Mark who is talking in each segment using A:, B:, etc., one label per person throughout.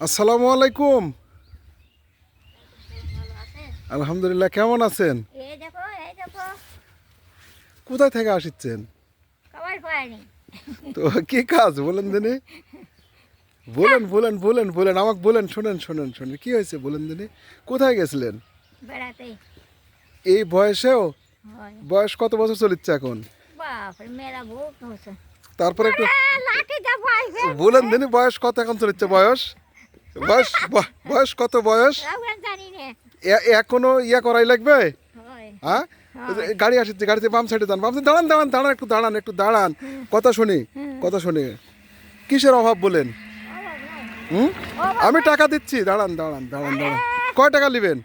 A: আসসালামু আলাইকুম। আলহামদুলিল্লাহ কেমন আছেন? কোথায় থেকে
B: আসছেন
A: তো কি কাজ? বলেন দিনে। বলেন বলেন বলেন বলেন আমাকে বলেন শোনেন শোনেন শোনেন। কি হয়েছে বলেন দিনে? কোথায় গেছিলেন? এই বয়সেও? বয়স কত বছর চলিচ্ছে এখন? তারপরে একটু বলেন দিনে বয়স কত এখন চলিচ্ছে বয়স? বয়স বয়স কত বয়স? এখনও ইয়া করাই লাগবে?
B: হ্যাঁ
A: গাড়ি আসছে গাড়িতে বাম সাইডে দাঁড়ান বাম সাইডে দাঁড়ান দাঁড়ান দাঁড়ান একটু দাঁড়ান একটু দাঁড়ান। কথা শুনি কথা শুনি। কিসের অভাব বলেন? হুম? আমি টাকা দিচ্ছি দাঁড়ান দাঁড়ান দাঁড়ান দাঁড়ান। কয় টাকা নেবেন?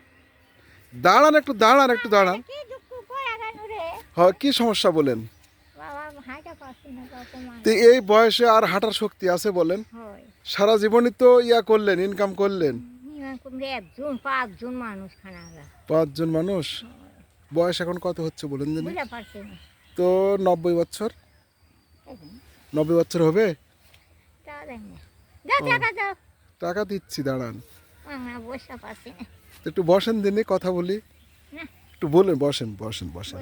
A: দাঁড়ান একটু দাঁড়ান একটু দাঁড়ান। হয় কি সমস্যা বলেন?
B: বাবা হাঁটা পাচ্ছি না
A: তো এই বয়সে আর হাঁটার শক্তি আছে বলেন?
B: হয়।
A: সারা জীবনই তো ইয়া করলেন ইনকাম করলেন।
B: একজন পাঁচজন মানুষ খানা
A: পাঁচজন মানুষ? বয়স এখন কত হচ্ছে বলেন জানি তো নব্বই বছর? নব্বই বছর হবে?
B: টাকা
A: দিচ্ছি দাঁড়ান।
B: না।
A: তো একটু বসেন দিনে কথা বলি। একটু বলেন বসেন বসেন বসেন।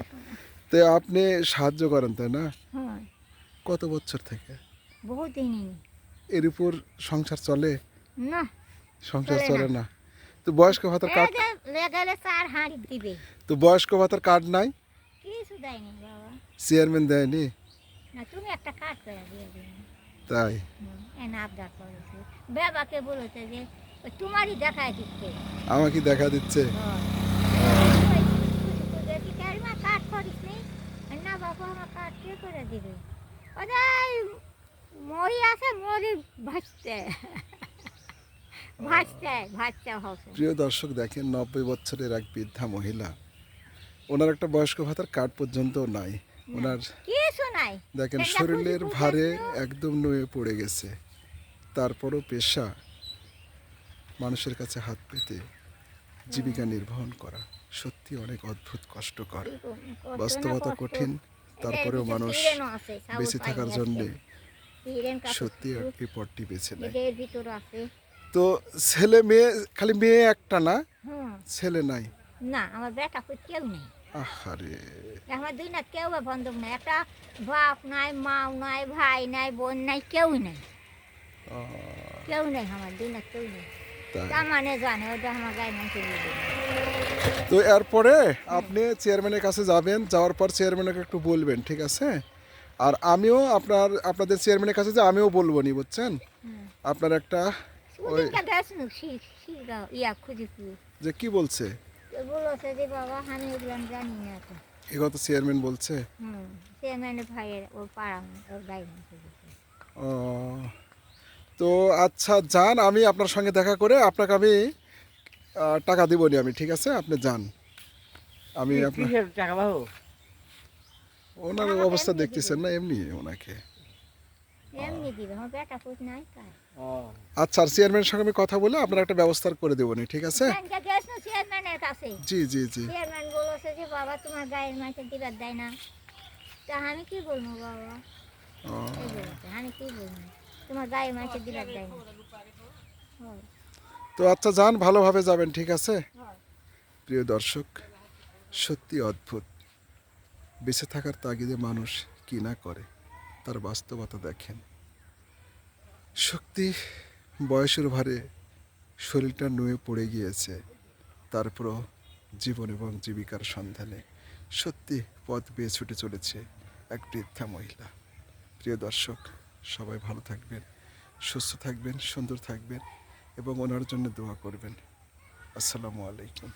A: তো আপনি সাহায্য করেন তাই না? কত বছর থেকে?
B: বহুত দিনই
A: এর উপর সংসার চলে?
B: না
A: সংসার
B: চলে
A: না। তো বয়স্ক ভাতার কার্ড তো বয়স্ক ভাতার কার্ড নাই?
B: কিছু দেয়নি বাবা।
A: চেয়ারম্যান দেয়নি?
B: না তুমি একটা কাজ করে দিয়ে
A: তাই?
B: এনে আবদার করেছে। বাবাকে বলেছে যে তোমারই দেখায় দিচ্ছে।
A: আমাকে দেখা দিচ্ছে?
B: কাজ করিস নি না বাবা আমার কাজ কে করে দিবে? ওদের মরি আছে মরি হবে
A: প্রিয় দর্শক দেখেন নব্বই বছরের এক বৃদ্ধা মহিলা। ওনার একটা বয়স্ক ভাতার কার্ড পর্যন্ত নাই। ওনার
B: কিছু নাই।
A: দেখেন শরীরের ভারে একদম নুয়ে পড়ে গেছে। তারপরও পেশা মানুষের কাছে হাত পেতে জীবিকা নির্বাহন করা সত্যি অনেক অদ্ভুত কষ্টকর। বাস্তবতা কঠিন তারপরেও মানুষ বেঁচে থাকার জন্যে। সত্যি একটি পট্টি বেছে নেয়। তো ছেলে মেয়ে খালি মেয়ে একটা না? ছেলে নাই?
B: না আমার বেটা কই কেউ নেই।
A: আহারে।
B: আমার দুই না কেউ বন্ধক নাই। একটা বাপ নাই মাও নাই ভাই নাই বোন নাই কেউ নেই। কেউ নেই আমার দুই না কেউ নেই মানে জানে ওটা আমার গায়ে মানুষ
A: তো এরপরে আপনি চেয়ারম্যানের কাছে যাবেন যাওয়ার পর চেয়ারম্যানকে একটু বলবেন ঠিক আছে? আর আমিও আপনার আপনাদের চেয়ারম্যানের কাছে যে আমিও বলব নি বুঝছেন? আপনার একটা ওই
B: নু ইয়া
A: যে কি বলছে?
B: না
A: এগত চেয়ারম্যান বলছে? ও, তো আচ্ছা যান আমি আপনার সঙ্গে দেখা করে আপনাকে আমি টাকা দিবনি আমি ঠিক আছে? আপনি যান। আমি আপনার
C: টাকা পাবো
A: ওনার অবস্থা দেখতেছেন না এমনি ওনাকে।
B: দিবে
A: আচ্ছা আর চেয়ারম্যানের সঙ্গে আমি কথা বলে আপনার একটা ব্যবস্থা করে ঠিক আছে?
B: গেছ না চেয়ারম্যানের কাছে।
A: জি জি জি।
B: চেয়ারম্যান বলেছে যে বাবা তোমার গায়ের মাঝে দিবার দেয় না। তা আমি কি বলব বাবা?
A: ও,
B: আমি কি বলব? তোমার গায়ের মাঝে দিবার দেয় না।
A: তো আচ্ছা যান ভালোভাবে যাবেন ঠিক আছে? প্রিয় দর্শক সত্যি অদ্ভুত। বেঁচে থাকার তাগিদে মানুষ কি না করে, তার বাস্তবতা দেখেন। শক্তি বয়সের ভারে শরীরটা নুয়ে পড়ে গিয়েছে তারপরও জীবন এবং জীবিকার সন্ধানে। সত্যি পথ বেয়ে ছুটে চলেছে এক বৃদ্ধা মহিলা। প্রিয় দর্শক, সবাই ভালো থাকবেন, সুস্থ থাকবেন, সুন্দর থাকবেন এবং ওনার জন্য দোয়া করবেন। আসসালামু আলাইকুম।